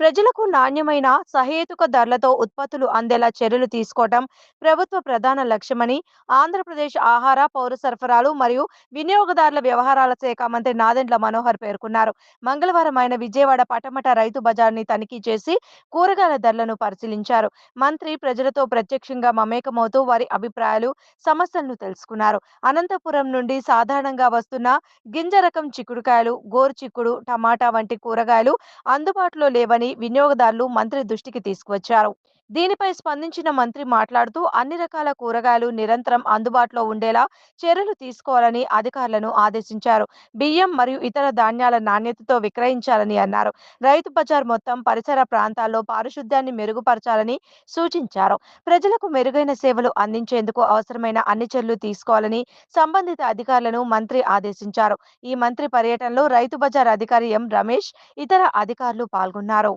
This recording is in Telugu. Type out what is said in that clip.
ప్రజలకు నాణ్యమైన సహేతుక ధరలతో ఉత్పత్తులు అందేలా చర్యలు తీసుకోవటం ప్రభుత్వ ప్రధాన లక్ష్యమని ఆంధ్రప్రదేశ్ ఆహార పౌర సరఫరాలు మరియు వినియోగదారుల వ్యవహారాల శాఖ మంత్రి నాదెండ్ల మనోహర్ పేర్కొన్నారు. మంగళవారం ఆయన విజయవాడ పటమట రైతు బజార్ని తనిఖీ చేసి కూరగాయల ధరలను పరిశీలించారు. మంత్రి ప్రజలతో ప్రత్యక్షంగా మమేకమవుతూ వారి అభిప్రాయాలు సమస్యలను తెలుసుకున్నారు. అనంతపురం నుండి సాధారణంగా వస్తున్న గింజ రకం చిక్కుడుకాయలు గోరు చిక్కుడు టమాటా వంటి కూరగాయలు అందుబాటులో లేవని వినియోగదారులు మంత్రి దృష్టికి తీసుకువచ్చారు. దీనిపై స్పందించిన మంత్రి మాట్లాడుతూ అన్ని రకాల కూరగాయలు నిరంతరం అందుబాటులో ఉండేలా చర్యలు తీసుకోవాలని అధికారులను ఆదేశించారు. బియ్యం మరియు ఇతర ధాన్యాల నాణ్యతతో విక్రయించాలని అన్నారు. రైతు బజార్ మొత్తం పరిసర ప్రాంతాల్లో పారిశుద్ధ్యాన్ని మెరుగుపరచాలని సూచించారు. ప్రజలకు మెరుగైన సేవలు అందించేందుకు అవసరమైన అన్ని చర్యలు తీసుకోవాలని సంబంధిత అధికారులను మంత్రి ఆదేశించారు. ఈ మంత్రి పర్యటనలో రైతు బజార్ అధికారి ఎం. రమేష్ ఇతర అధికారులు పాల్గొన్నారు.